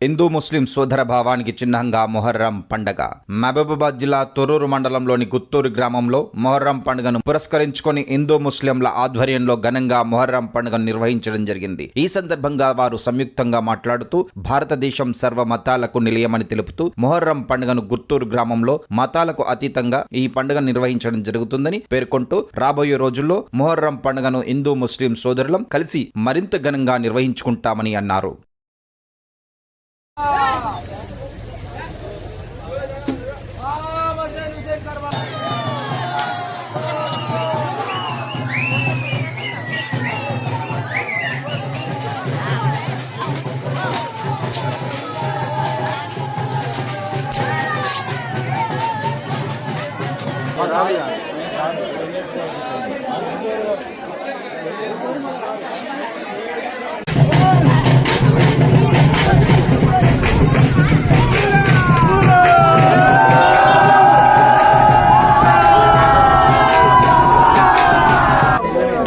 హిందూ ముస్లిం సోదర భావానికి చిహ్నంగా మొహర్రం పండగ. మహబూబాబాద్ జిల్లా తొర్రూరు మండలంలోని గుత్తూరు గ్రామంలో మొహర్రం పండుగను పురస్కరించుకొని హిందూ ముస్లింల ఆధ్వర్యంలో ఘనంగా మొహర్రం పండుగను నిర్వహించడం జరిగింది. ఈ సందర్భంగా వారు సంయుక్తంగా మాట్లాడుతూ భారతదేశం సర్వ మతాలకు నిలయమని తెలుపుతూ మొహర్రం పండుగను గుత్తూరు గ్రామంలో మతాలకు అతీతంగా ఈ పండుగ నిర్వహించడం జరుగుతుందని పేర్కొంటూ రాబోయే రోజుల్లో మొహర్రం పండుగను హిందూ ముస్లిం సోదరులం కలిసి మరింత ఘనంగా నిర్వహించుకుంటామని అన్నారు. Olha, olha.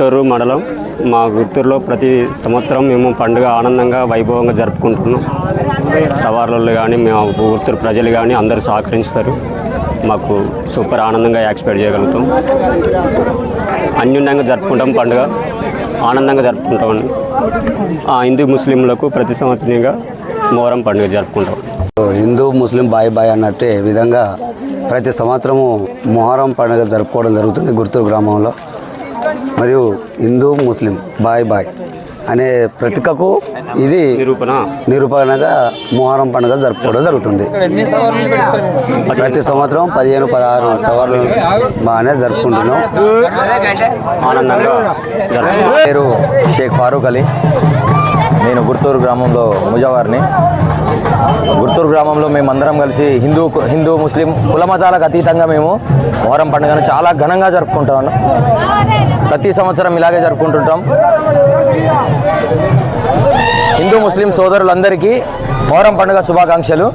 గుంటూరు మండలం. మా గుంటూరులో ప్రతి సంవత్సరం మేము పండుగ ఆనందంగా వైభవంగా జరుపుకుంటున్నాం. సవార్లు కానీ మేము గుంటూరు ప్రజలు కానీ అందరూ సహకరిస్తారు. మాకు సూపర్ ఆనందంగా ఎక్స్పెక్ట్ చేయగలుగుతాం. అన్యూన్యంగా జరుపుకుంటాం పండుగ. ఆనందంగా జరుపుకుంటాం. ఆ హిందూ ముస్లింలకు ప్రతి సంవత్సరంగా మొహరం పండుగ జరుపుకుంటాం. హిందూ ముస్లిం బాయ్ బాయ్ అన్నట్టే విధంగా ప్రతి సంవత్సరము మొహరం పండుగ జరుపుకోవడం జరుగుతుంది గుర్తూరు గ్రామంలో. మరియు హిందూ ముస్లిం బాయ్ బాయ్ అనే ప్రతీకకు ఇది నిరూపణ. నిరూపణగా మొహరం పండుగ జరుపుకోవడం జరుగుతుంది. ప్రతి సంవత్సరం పదిహేను పదహారు సవాళ్ళు బాగానే జరుపుకుంటున్నాం. పేరు షేక్ ఫారూక్ అలీ. నేను గుర్తూరు గ్రామంలో ముజావార్ని. గుర్తూరు గ్రామంలో మేమందరం కలిసి హిందూ హిందూ ముస్లిం కుల మతాలకు అతీతంగా మేము మొహరం పండుగను చాలా ఘనంగా జరుపుకుంటాం. ప్రతి సంవత్సరం ఇలాగే జరుపుకుంటుంటాం. హిందూ ముస్లిం సోదరులందరికీ మొహరం పండుగ శుభాకాంక్షలు.